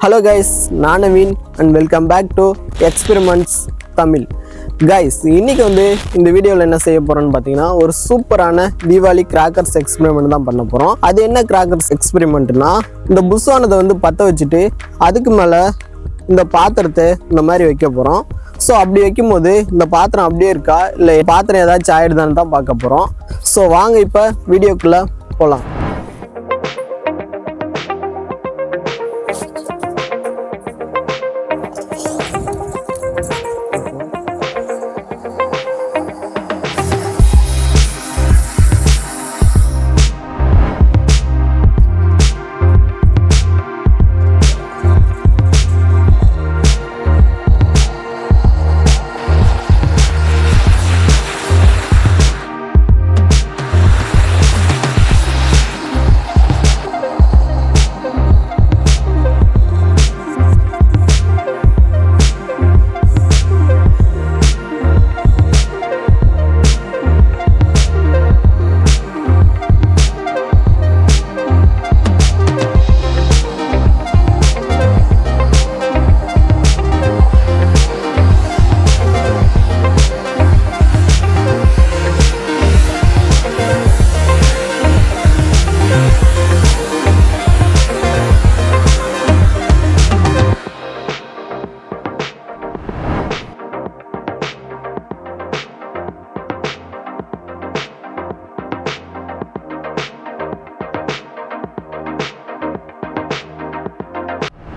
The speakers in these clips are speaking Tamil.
ஹலோ கைஸ் நான் Naveen and welcome back to experiments Tamil guys இன்றைக்கி வந்து இந்த வீடியோவில் என்ன செய்ய போகிறோன்னு பார்த்தீங்கன்னா ஒரு சூப்பரான தீபாவளி கிராக்கர்ஸ் எக்ஸ்பெரிமெண்ட் தான் பண்ண போகிறோம் அது என்ன கிராக்கர்ஸ் எக்ஸ்பெரிமெண்ட்னா இந்த புஷ்வானதை வந்து பற்ற வச்சுட்டு அதுக்கு மேலே இந்த பாத்திரத்தை இந்த மாதிரி வைக்க போகிறோம் ஸோ அப்படி வைக்கும்போது இந்த பாத்திரம் அப்படியே இருக்கா? இல்லை பாத்திரம் ஏதாச்சும் ஆயிடுதான்னு தான் பார்க்க போகிறோம் ஸோ வாங்க இப்போ வீடியோக்குள்ளே போகலாம்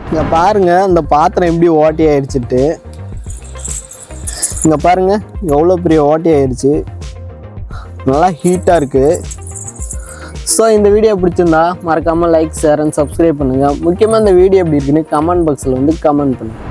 இங்க பாருங்க இந்த பாத்திரம் எப்படி ஓட்டி ஆயிடுச்சுட்டு இங்க பாருங்க எவ்வளோ பெரிய ஓட்டி ஆயிடுச்சு நல்லா ஹீட்டாக இருக்கு. ஸோ இந்த வீடியோ பிடிச்சிருந்தா மறக்காமல் லைக் ஷேர் அண்ட் சப்ஸ்கிரைப் பண்ணுங்கள் முக்கியமாக இந்த வீடியோ எப்படி இருக்குன்னு கமெண்ட் பாக்ஸில் வந்து கமெண்ட் பண்ணுங்கள்